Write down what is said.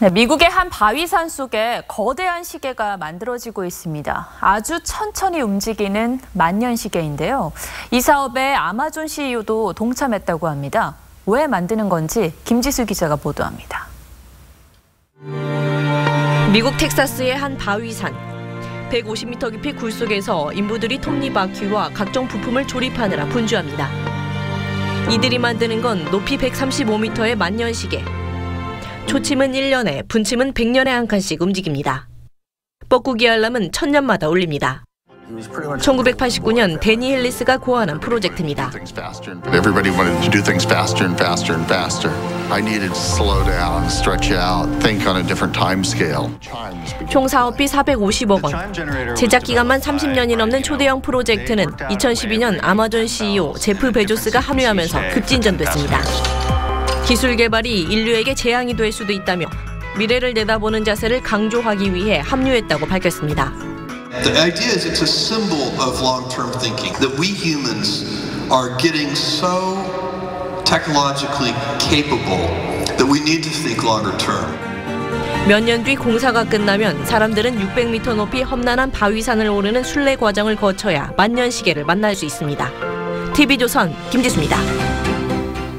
네, 미국의 한 바위산 속에 거대한 시계가 만들어지고 있습니다. 아주 천천히 움직이는 만년 시계인데요. 이 사업에 아마존 CEO도 동참했다고 합니다. 왜 만드는 건지 김지수 기자가 보도합니다. 미국 텍사스의 한 바위산. 150m 깊이 굴 속에서 인부들이 톱니바퀴와 각종 부품을 조립하느라 분주합니다. 이들이 만드는 건 높이 135m의 만년 시계. 초침은 1년에, 분침은 100년에 한 칸씩 움직입니다. 뻐꾸기 알람은 천년마다 울립니다. 1989년 데니 힐리스가 고안한 프로젝트입니다. Everybody wanted to do things faster and faster and faster. I needed to slow down, stretch out, think on a different time scale. 총 사업비 450억 원. 제작 기간만 30년이 넘는 초대형 프로젝트는 2012년 아마존 CEO 제프 베조스가 합류하면서 급진전됐습니다. 기술 개발이 인류에게 재앙이 될 수도 있다며 미래를 내다보는 자세를 강조하기 위해 합류했다고 밝혔습니다. The idea is it's a symbol of long-term thinking that we humans are getting so technologically capable that we need to think longer term. 몇 년 뒤 공사가 끝나면 사람들은 600m 높이 험난한 바위산을 오르는 순례 과정을 거쳐야 만년 시계를 만날 수 있습니다. TV조선 김지수입니다.